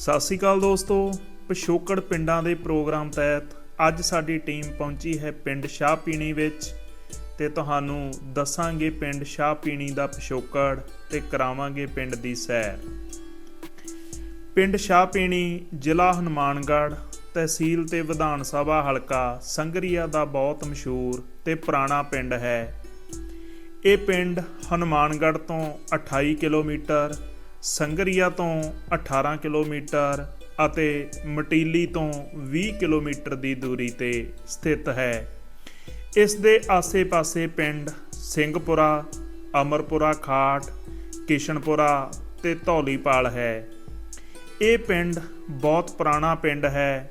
ਸਤਿ ਸ਼੍ਰੀ ਅਕਾਲ ਦੋਸਤੋ, ਪਿਛੋਕੜ ਪਿੰਡਾਂ ਦੇ ਪ੍ਰੋਗਰਾਮ ਤਹਿਤ ਅੱਜ ਸਾਡੀ ਟੀਮ ਪਹੁੰਚੀ ਹੈ ਪਿੰਡ ਸ਼ਾਹਪੀਣੀ ਵਿੱਚ ਤੇ ਤੁਹਾਨੂੰ ਦੱਸਾਂਗੇ ਪਿੰਡ ਸ਼ਾਹਪੀਣੀ ਦਾ ਪਿਛੋਕੜ ਤੇ ਕਰਾਵਾਂਗੇ ਪਿੰਡ ਦੀ ਸੈਰ। ਪਿੰਡ ਸ਼ਾਹਪੀਣੀ ਜ਼ਿਲ੍ਹਾ ਹਨੂਮਾਨਗੜ੍ਹ ਤਹਿਸੀਲ ਤੇ ਵਿਧਾਨ ਸਭਾ ਹਲਕਾ ਸੰਗਰੀਆ ਦਾ ਬਹੁਤ ਮਸ਼ਹੂਰ ਤੇ ਪੁਰਾਣਾ ਪਿੰਡ ਹੈ। ਇਹ ਪਿੰਡ ਹਨੂਮਾਨਗੜ੍ਹ ਤੋਂ 28 ਕਿਲੋਮੀਟਰ ਸੰਗਰੀਆ ਤੋਂ 18 ਕਿਲੋਮੀਟਰ ਅਤੇ ਮਟੀਲੀ ਤੋਂ 20 ਕਿਲੋਮੀਟਰ ਦੀ ਦੂਰੀ ਤੇ ਸਥਿਤ ਹੈ। ਇਸ ਦੇ ਆਸੇ-ਪਾਸੇ ਪਿੰਡ ਸਿੰਘਪੁਰਾ, ਅਮਰਪੁਰਾ ਖਾਟ, ਕਿਸ਼ਨਪੁਰਾ ਤੇ ਧੌਲੀਪਾਲ ਹੈ। ਇਹ ਪਿੰਡ ਬਹੁਤ ਪੁਰਾਣਾ ਪਿੰਡ ਹੈ।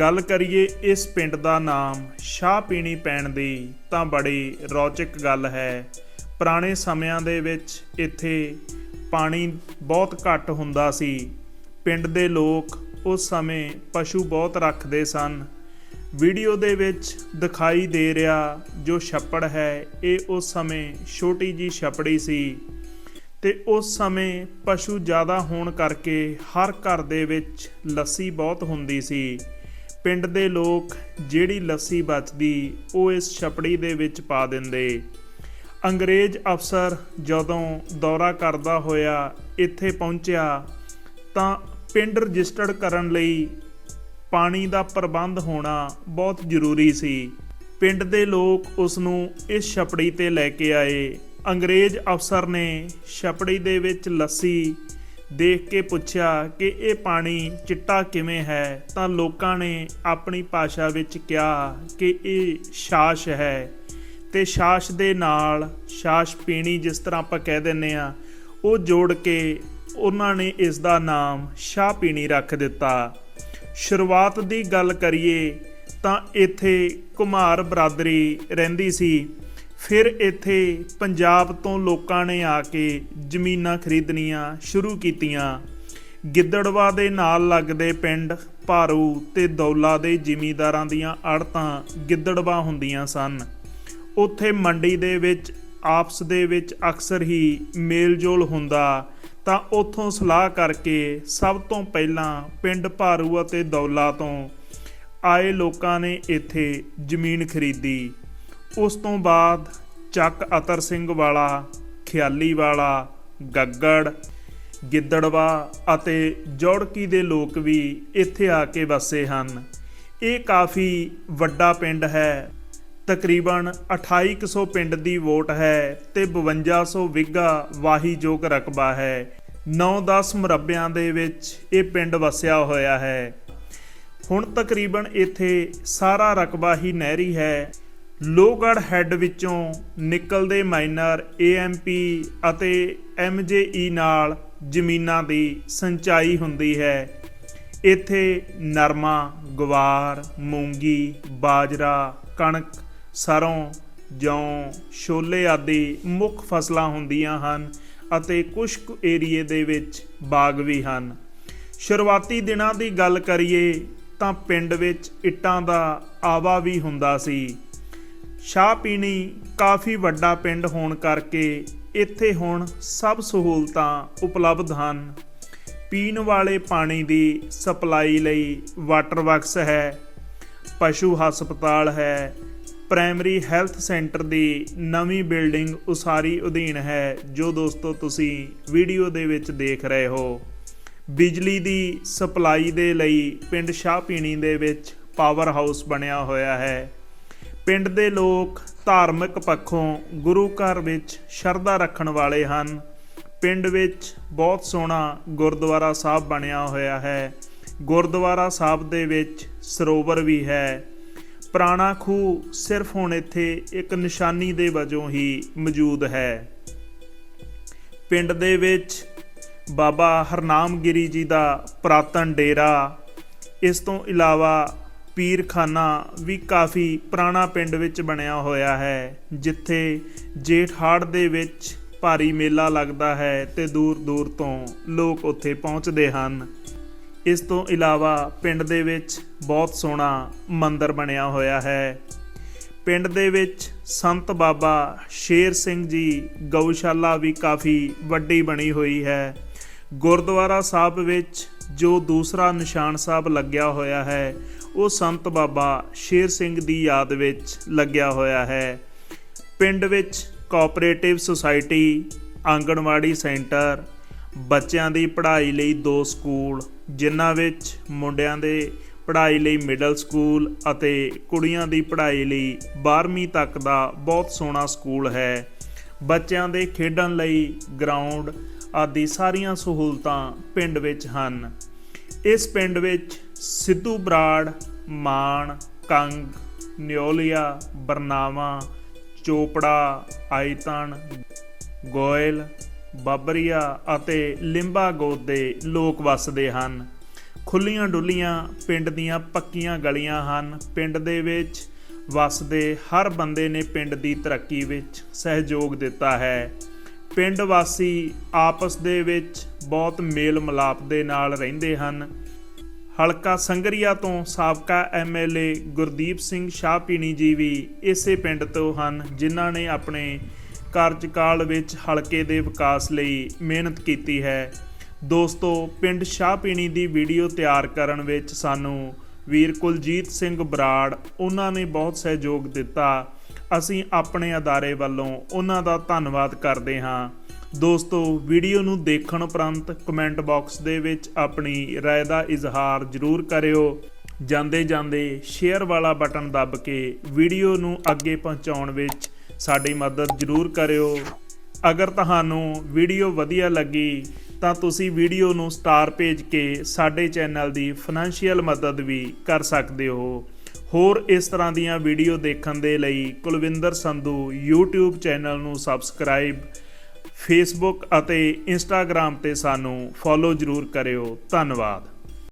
ਗੱਲ ਕਰੀਏ ਇਸ ਪਿੰਡ ਦਾ ਨਾਮ ਸ਼ਾਹ ਪੀਣੀ ਪੈਣ ਦੀ ਤਾਂ ਬੜੀ ਰੌਚਕ ਗੱਲ ਹੈ। ਪੁਰਾਣੇ ਸਮਿਆਂ ਦੇ ਵਿੱਚ ਇੱਥੇ ਪਾਣੀ ਬਹੁਤ ਘੱਟ ਹੁੰਦਾ ਸੀ। ਪਿੰਡ ਦੇ ਲੋਕ ਉਸ ਸਮੇਂ ਪਸ਼ੂ ਬਹੁਤ ਰੱਖਦੇ ਸਨ। ਵੀਡੀਓ ਦੇ ਵਿੱਚ ਦਿਖਾਈ ਦੇ ਰਿਹਾ ਜੋ ਛੱਪੜ ਹੈ, ਇਹ ਉਸ ਸਮੇਂ ਛੋਟੀ ਜੀ ਛੱਪੜੀ ਸੀ ਤੇ ਉਸ ਸਮੇਂ ਪਸ਼ੂ ਜ਼ਿਆਦਾ ਹੋਣ ਕਰਕੇ ਹਰ ਘਰ ਦੇ ਵਿੱਚ ਲੱਸੀ ਬਹੁਤ ਹੁੰਦੀ ਸੀ। ਪਿੰਡ ਦੇ ਲੋਕ ਜਿਹੜੀ ਲੱਸੀ ਬਚਦੀ, ਉਹ ਇਸ ਛਪੜੀ ਦੇ ਵਿੱਚ ਪਾ ਦਿੰਦੇ। ਅੰਗਰੇਜ਼ ਅਫਸਰ ਜਦੋਂ ਦੌਰਾ ਕਰਦਾ ਹੋਇਆ ਇੱਥੇ ਪਹੁੰਚਿਆ ਤਾਂ ਪਿੰਡ ਰਜਿਸਟਰਡ ਕਰਨ ਲਈ ਪਾਣੀ ਦਾ ਪ੍ਰਬੰਧ ਹੋਣਾ ਬਹੁਤ ਜ਼ਰੂਰੀ ਸੀ। ਪਿੰਡ ਦੇ ਲੋਕ ਉਸ ਨੂੰ ਇਸ ਛਪੜੀ ਤੇ ਲੈ ਕੇ ਆਏ। ਅੰਗਰੇਜ਼ ਅਫਸਰ ਨੇ ਛਪੜੀ ਦੇ ਵਿੱਚ ਲੱਸੀ ਦੇਖ ਕੇ ਪੁੱਛਿਆ ਕਿ ਇਹ ਪਾਣੀ ਚਿੱਟਾ ਕਿਵੇਂ ਹੈ? ਤਾਂ ਲੋਕਾਂ ਨੇ ਆਪਣੀ ਭਾਸ਼ਾ ਵਿੱਚ ਕਿਹਾ ਕਿ ਇਹ ਸਾਸ਼ ਹੈ। ਤੇ ਛਾਛ ਦੇ ਨਾਲ ਛਾਛ ਪੀਣੀ ਜਿਸ ਤਰ੍ਹਾਂ ਆਪਾਂ ਕਹਿ ਦਿੰਨੇ ਆ ਉਹ ਜੋੜ ਕੇ ਉਹਨਾਂ ਨੇ ਇਸ ਦਾ ਨਾਮ ਸ਼ਾਹ ਪੀਣੀ ਰੱਖ ਦਿੱਤਾ। ਸ਼ੁਰੂਆਤ ਦੀ ਗੱਲ ਕਰੀਏ ਤਾਂ ਇੱਥੇ ਕੁਮਾਰ ਬਰਾਦਰੀ ਰਹਿੰਦੀ ਸੀ। ਫਿਰ ਇੱਥੇ ਪੰਜਾਬ ਤੋਂ ਲੋਕਾਂ ਨੇ ਆ ਕੇ ਜ਼ਮੀਨਾਂ ਖਰੀਦਣੀਆਂ ਸ਼ੁਰੂ ਕੀਤੀਆਂ। ਗਿੱਦੜਵਾ ਦੇ ਨਾਲ ਲੱਗਦੇ ਪਿੰਡ ਭਾਰੂ ਤੇ ਦੌਲਾ ਦੇ ਜ਼ਿਮੀਂਦਾਰਾਂ ਦੀਆਂ ਅੜਤਾਂ ਗਿੱਦੜਵਾ ਹੁੰਦੀਆਂ ਸਨ। ਉੱਥੇ ਮੰਡੀ ਦੇ ਵਿੱਚ, ਆਪਸ ਦੇ ਵਿੱਚ ਅਕਸਰ ਹੀ ਮੇਲਜੋਲ ਹੁੰਦਾ। ਤਾਂ ਉੱਥੋਂ ਸਲਾਹ ਕਰਕੇ ਸਭ ਤੋਂ ਪਹਿਲਾਂ ਪਿੰਡ ਭਾਰੂ ਅਤੇ ਦੌਲਾ ਤੋਂ ਆਏ ਲੋਕਾਂ ਨੇ ਇੱਥੇ ਜ਼ਮੀਨ ਖਰੀਦੀ। ਉਸ ਤੋਂ ਬਾਅਦ ਚੱਕ ਅਤਰ ਸਿੰਘ ਵਾਲਾ, ਖਿਆਲੀ ਵਾਲਾ, ਗੱਗੜ, ਗਿੱਦੜਵਾ ਅਤੇ ਜੋੜਕੀ ਦੇ ਲੋਕ ਵੀ ਇੱਥੇ ਆ ਕੇ ਵਸੇ ਹਨ। ਇਹ ਕਾਫੀ ਵੱਡਾ ਪਿੰਡ ਹੈ। ਤਕਰੀਬਨ 2800 ਪਿੰਡ ਦੀ ਵੋਟ ਹੈ ਤੇ 5200 ਵਿਗਾ ਵਾਹੀਯੋਗ ਰਕਬਾ ਹੈ। 9-10 ਮੁਰੱਬਿਆਂ ਦੇ ਵਿੱਚ ਇਹ ਪਿੰਡ ਵਸਿਆ ਹੋਇਆ ਹੈ। ਹੁਣ ਤਕਰੀਬਨ ਇੱਥੇ ਸਾਰਾ ਰਕਬਾ ਹੀ ਨਹਿਰੀ ਹੈ। ਲੋਹਗੜ੍ਹ ਹੈੱਡ ਵਿੱਚੋਂ ਨਿਕਲਦੇ ਮਾਈਨਰ ਏਐਮਪੀ ਅਤੇ ਐਮਜੇਈ ਨਾਲ ਜ਼ਮੀਨਾਂ ਦੀ ਸਿੰਚਾਈ ਹੁੰਦੀ ਹੈ। ਇੱਥੇ ਨਰਮਾ, ਗਵਾਰ, ਮੂੰਗੀ, ਬਾਜਰਾ, ਕਣਕ ਸਰੋਂ, ਜੌਂ, ਛੋਲੇ ਆਦਿ ਮੁੱਖ ਫਸਲਾਂ ਹੁੰਦੀਆਂ ਹਨ ਅਤੇ ਕੁਝ ਏਰੀਏ ਦੇ ਵਿੱਚ ਬਾਗ ਵੀ ਹਨ। ਸ਼ੁਰੂਆਤੀ ਦਿਨਾਂ ਦੀ ਗੱਲ ਕਰੀਏ ਤਾਂ ਪਿੰਡ ਵਿੱਚ ਇੱਟਾਂ ਦਾ ਆਵਾ ਵੀ ਹੁੰਦਾ ਸੀ। ਸ਼ਾਹ ਪੀਣੀ ਕਾਫੀ ਵੱਡਾ ਪਿੰਡ ਹੋਣ ਕਰਕੇ ਇੱਥੇ ਹੁਣ ਸਭ ਸਹੂਲਤਾਂ ਉਪਲਬਧ ਹਨ। ਪੀਣ ਵਾਲੇ ਪਾਣੀ ਦੀ ਸਪਲਾਈ ਲਈ ਵਾਟਰ ਵਰਕਸ ਹੈ, ਪਸ਼ੂ ਹਸਪਤਾਲ ਹੈ ਪ੍ਰਾਇਮਰੀ ਹੈਲਥ ਸੈਂਟਰ ਦੀ ਨਵੀਂ ਬਿਲਡਿੰਗ ਉਸਾਰੀ ਅਧੀਨ ਹੈ, ਜੋ ਦੋਸਤੋ ਤੁਸੀਂ ਵੀਡੀਓ ਦੇ ਵਿੱਚ ਦੇਖ ਰਹੇ ਹੋ। ਬਿਜਲੀ ਦੀ ਸਪਲਾਈ ਦੇ ਲਈ ਪਿੰਡ ਸ਼ਾਹਪੀਣੀ ਦੇ ਵਿੱਚ ਪਾਵਰ ਹਾਊਸ ਬਣਿਆ ਹੋਇਆ ਹੈ। ਪਿੰਡ ਦੇ ਲੋਕ ਧਾਰਮਿਕ ਪੱਖੋਂ ਗੁਰੂ ਘਰ ਵਿੱਚ ਸ਼ਰਧਾ ਰੱਖਣ ਵਾਲੇ ਹਨ। ਪਿੰਡ ਵਿੱਚ ਬਹੁਤ ਸੋਹਣਾ ਗੁਰਦੁਆਰਾ ਸਾਹਿਬ ਬਣਿਆ ਹੋਇਆ ਹੈ। ਗੁਰਦੁਆਰਾ ਸਾਹਿਬ ਦੇ ਵਿੱਚ ਸਰੋਵਰ ਵੀ ਹੈ। ਪੁਰਾਣਾ ਖੂਹ ਸਿਰਫ ਹੁਣ ਇੱਥੇ ਇੱਕ ਨਿਸ਼ਾਨੀ ਦੇ ਵਜੋਂ ਹੀ ਮੌਜੂਦ ਹੈ। ਪਿੰਡ ਦੇ ਵਿੱਚ ਬਾਬਾ ਹਰਨਾਮਗਿਰੀ ਜੀ ਦਾ ਪ੍ਰਾਤਨ ਡੇਰਾ, ਇਸ ਤੋਂ ਇਲਾਵਾ ਪੀਰਖਾਨਾ ਵੀ ਕਾਫੀ ਪੁਰਾਣਾ ਪਿੰਡ ਵਿੱਚ ਬਣਿਆ ਹੋਇਆ ਹੈ, ਜਿੱਥੇ ਜੇਠਹਾੜ ਦੇ ਵਿੱਚ ਭਾਰੀ ਮੇਲਾ ਲੱਗਦਾ ਹੈ ਤੇ ਦੂਰ ਦੂਰ ਤੋਂ ਲੋਕ ਉੱਥੇ ਪਹੁੰਚਦੇ ਹਨ। ਇਸ ਤੋਂ ਇਲਾਵਾ ਪਿੰਡ ਦੇ ਵਿੱਚ ਬਹੁਤ ਸੋਹਣਾ ਮੰਦਿਰ ਬਣਿਆ ਹੋਇਆ ਹੈ। ਪਿੰਡ ਦੇ ਵਿੱਚ ਸੰਤ ਬਾਬਾ ਸ਼ੇਰ ਸਿੰਘ ਜੀ ਗਊਸ਼ਾਲਾ ਵੀ ਕਾਫੀ ਵੱਡੀ ਬਣੀ ਹੋਈ ਹੈ। ਗੁਰਦੁਆਰਾ ਸਾਹਿਬ ਵਿੱਚ ਜੋ ਦੂਸਰਾ ਨਿਸ਼ਾਨ ਸਾਹਿਬ ਲੱਗਿਆ ਹੋਇਆ ਹੈ, ਉਹ ਸੰਤ ਬਾਬਾ ਸ਼ੇਰ ਸਿੰਘ ਦੀ ਯਾਦ ਵਿੱਚ ਲੱਗਿਆ ਹੋਇਆ ਹੈ। ਪਿੰਡ ਵਿੱਚ ਕੋਆਪਰੇਟਿਵ ਸੁਸਾਇਟੀ ਆਂਗਣਵਾੜੀ ਸੈਂਟਰ, ਬੱਚਿਆਂ ਦੀ ਪੜ੍ਹਾਈ ਲਈ ਦੋ ਸਕੂਲ ਜਿਨ੍ਹਾਂ ਵਿੱਚ ਮੁੰਡਿਆਂ ਦੇ ਪੜ੍ਹਾਈ ਲਈ ਮਿਡਲ ਸਕੂਲ ਅਤੇ ਕੁੜੀਆਂ ਦੀ ਪੜ੍ਹਾਈ ਲਈ 12ਵੀਂ ਤੱਕ ਦਾ ਬਹੁਤ ਸੋਹਣਾ ਸਕੂਲ ਹੈ। ਬੱਚਿਆਂ ਦੇ ਖੇਡਣ ਲਈ ਗਰਾਊਂਡ ਆਦਿ ਸਾਰੀਆਂ ਸਹੂਲਤਾਂ ਪਿੰਡ ਵਿੱਚ ਹਨ। ਇਸ ਪਿੰਡ ਵਿੱਚ ਸਿੱਧੂ ਬਰਾੜ, ਮਾਨ, ਕੰਗ, ਨਿਓਲੀਆ, ਬਰਨਾਵਾ, ਚੋਪੜਾ ਆਇਤਨ ਗੋਇਲ ਬਾਬਰੀਆ ਅਤੇ ਲਿੰਬਾ ਗੋਤ ਦੇ ਲੋਕ ਵੱਸਦੇ ਹਨ। ਖੁੱਲੀਆਂ ਡੁੱਲੀਆਂ ਪਿੰਡ ਦੀਆਂ ਪੱਕੀਆਂ ਗਲੀਆਂ ਹਨ। ਪਿੰਡ ਦੇ ਵਿੱਚ ਵੱਸਦੇ ਹਰ ਬੰਦੇ ਨੇ ਪਿੰਡ ਦੀ ਤਰੱਕੀ ਵਿੱਚ ਸਹਿਯੋਗ ਦਿੱਤਾ ਹੈ। ਪਿੰਡ ਵਾਸੀ ਆਪਸ ਦੇ ਵਿੱਚ ਬਹੁਤ ਮੇਲ ਮਿਲਾਪ ਦੇ ਨਾਲ ਰਹਿੰਦੇ ਹਨ। ਹਲਕਾ ਸੰਗਰੀਆ ਤੋਂ ਸਾਬਕਾ ਐਮਐਲਏ ਗੁਰਦੀਪ ਸਿੰਘ ਸ਼ਾਹਪੀਣੀ ਜੀ ਵੀ ਇਸੇ ਪਿੰਡ ਤੋਂ ਹਨ, ਜਿਨ੍ਹਾਂ ਨੇ ਆਪਣੇ ਕਾਰਜਕਾਲ ਵਿੱਚ ਹਲਕੇ ਦੇ ਵਿਕਾਸ ਲਈ ਮਿਹਨਤ ਕੀਤੀ ਹੈ ਦੋਸਤੋ ਪਿੰਡ ਸ਼ਾਹਪੀਣੀ ਦੀ ਵੀਡੀਓ ਤਿਆਰ ਕਰਨ ਵਿੱਚ ਸਾਨੂੰ ਵੀਰ ਕੁਲਜੀਤ ਸਿੰਘ ਬਰਾੜ ਉਹਨਾਂ ਨੇ ਬਹੁਤ ਸਹਿਯੋਗ ਦਿੱਤਾ ਅਸੀਂ ਆਪਣੇ ਅਦਾਰੇ ਵੱਲੋਂ ਉਹਨਾਂ ਦਾ ਧੰਨਵਾਦ ਕਰਦੇ ਹਾਂ ਦੋਸਤੋ ਵੀਡੀਓ ਨੂੰ ਦੇਖਣ ਉਪਰੰਤ ਕਮੈਂਟ ਬਾਕਸ ਦੇ ਵਿੱਚ ਆਪਣੀ رائے ਦਾ ਇਜ਼ਹਾਰ ਜ਼ਰੂਰ ਕਰਿਓ ਜਾਂਦੇ ਜਾਂਦੇ ਸ਼ੇਅਰ ਵਾਲਾ ਬਟਨ ਦੱਬ ਕੇ ਵੀਡੀਓ ਨੂੰ ਅੱਗੇ ਪਹੁੰਚਾਉਣ ਵਿੱਚ ਸਾਡੀ ਮਦਦ ਜ਼ਰੂਰ ਕਰਿਓ। ਅਗਰ ਤੁਹਾਨੂੰ ਵੀਡੀਓ ਵਧੀਆ ਲੱਗੀ, ਤਾਂ ਤੁਸੀਂ ਵੀਡੀਓ ਨੂੰ ਸਟਾਰ ਭੇਜ ਕੇ ਸਾਡੇ ਚੈਨਲ ਦੀ ਫਾਈਨੈਂਸ਼ੀਅਲ ਮਦਦ ਵੀ ਕਰ ਸਕਦੇ ਹੋ। ਹੋਰ ਇਸ ਤਰ੍ਹਾਂ ਦੀਆਂ ਵੀਡੀਓ ਦੇਖਣ ਦੇ ਲਈ ਕੁਲਵਿੰਦਰ ਸੰਧੂ YouTube ਚੈਨਲ ਨੂੰ ਸਬਸਕ੍ਰਾਈਬ ਫੇਸਬੁੱਕ ਅਤੇ ਇੰਸਟਾਗ੍ਰam ਤੇ ਸਾਨੂੰ ਫੋਲੋ ਜ਼ਰੂਰ ਕਰਿਓ। ਧੰਨਵਾਦ।